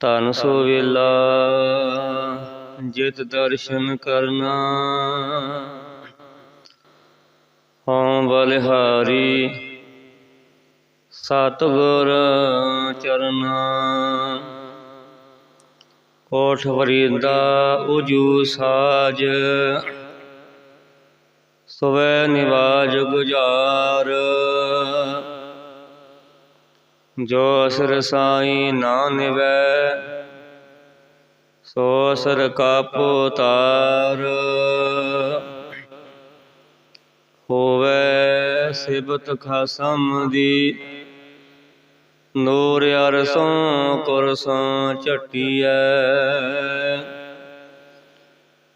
ਧਨ ਸੋ ਵੇਲਾ ਜਿਤ ਦਰਸ਼ਨ ਕਰਨਾ। ਹਉ ਬਲਿਹਾਰੀ ਸਤਿਗੁਰ ਚਰਨਾ। ਕੋਠ ਵਰਿੰਦਾ ਉਜੂ ਸਾਜ ਸਵੈ ਨਿਵਾਜ ਗੁਜਾਰ। ਜੋ ਅਸਰ ਸਾਈ ਨਾ ਨਿਵੈ ਸੋ ਅਸਰ ਕਾਪੋ ਤਾਰ ਹੋਵੇ ਸਿਬਤ ਖਸਮ ਦੀ, ਨੂਰ ਅਰਸੋਂ ਕੁਰਸੋਂ ਝਟੀਐ।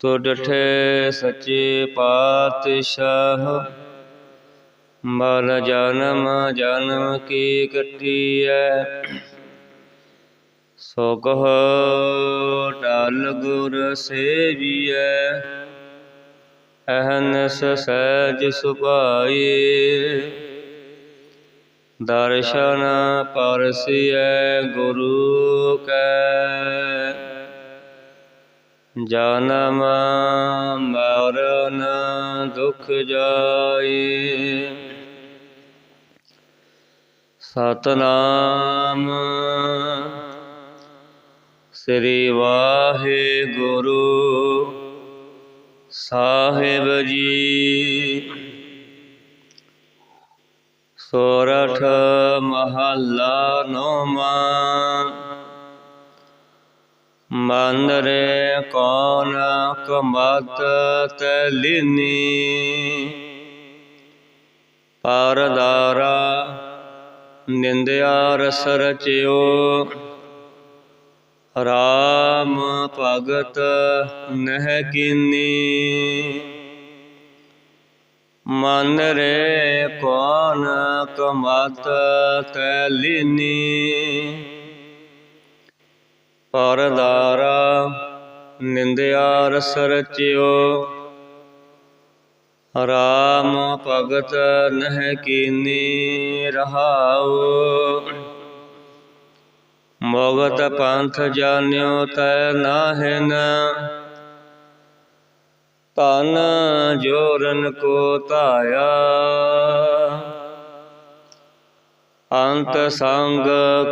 ਤੋ ਡਠੇ ਸੱਚੇ ਪਾਤਸ਼ਾਹ ਮਰ ਜਨਮ ਜਨਮ ਕੀ ਕਟੀਐ? ਸੋ ਕਹ ਟਲ ਗੁਰ ਸੇਵੀਐ। ਅਹਨਸ ਸਹਿਜ ਸੁਭਾਈ। ਦਰਸ਼ਨ ਪਰਸਿਐ ਗੁਰੂ ਕੈ। ਜਨਮ ਮਰਨ ਦੁਖ ਜਾਏ ਸਤਨਾਮ। ਸ੍ਰੀ ਵਾਹਿਗੁਰੂ ਸਾਹਿਬ ਜੀ। ਸੋਰਠ ਮਹੱਲਾ ਨੌਵਾਂ। ਮੰਦਰੇ ਕੌਣ ਕਮਤ ਤਲਿਨੀ ਪਰਦਾਰਾ ਨਿੰਦਿਆ ਰਸ ਰਚਿਓ ਰਾਮ ਭਗਤ ਨਹਿ ਕੀਨੀ। ਮਨ ਰੇ ਕੌਣ ਕਮਤ ਤੈਲੀਨੀ ਪਰਦਾਰਾ ਨਿੰਦਿਆ ਰਸ ਰਚਿਓ ਰਾਮ ਭਗਤ ਨਹਿ ਕੀਨੀ ਰਹਾਉ। ਮੋਗਤ ਪੰਥ ਜਾਣਿਓ ਤੈ ਨਾਹਿਨ। ਤਨ ਜੋਰਨ ਕੋ ਧਾਇਆ। ਅੰਤ ਸੰਗ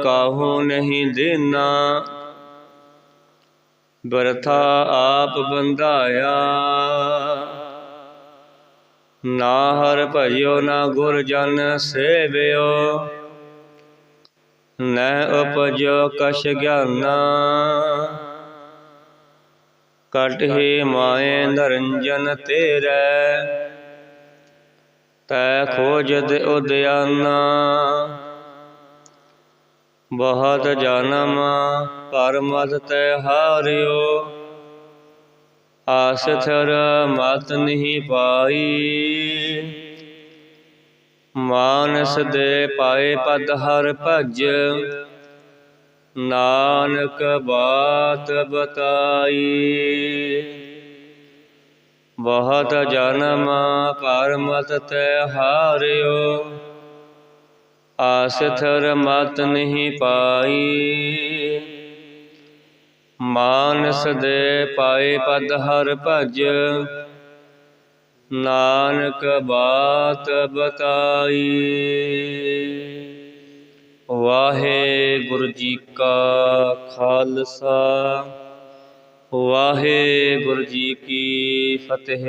ਕਾਹੂ ਨਹੀਂ ਦੇਨਾ। ਬਰਥਾ ਆਪ ਬੰਧਾਇਆ। ਨਾ ਹਰ ਭਜਿਓ ਨਾ ਗੁਰ ਜਨ ਸੇਵਿਓ। ਨੈ ਉਪਜਿਓ ਕਛ ਗਿਆਨਾ। ਕਟਹਿ ਮਾਏ ਨਰੰਜਨ ਤੇਰੇ। ਤੈ ਖੋਜਦ ਉਦਿਆਨਾ ਬਹੁਤ ਜਨਮ, ਪਰਮਤ ਤੈ ਹਾਰਿਓ। ਆਸ ਥਰ ਮਤ ਨਹੀਂ ਪਾਈ। ਮਾਨਸ ਦੇ ਪਾਏ ਪਦ ਹਰ ਭਜ। ਨਾਨਕ ਬਾਤ ਬਤਾਈ। ਬਹੁਤ ਜਨਮ ਪਰਮਤ ਤੈ ਹਾਰਿਓ। ਆਸ ਥਰ ਮਤ ਨਹੀਂ ਪਾਈ। ਮਾਨਸ ਦੇ ਪਾਏ ਪਦ ਹਰ ਭਜ। ਨਾਨਕ ਬਾਤ ਬਤਾਈ। ਵਾਹਿਗੁਰੂ ਜੀ ਕਾ ਖਾਲਸਾ। ਵਾਹਿਗੁਰੂ ਜੀ ਕੀ ਫਤਿਹ।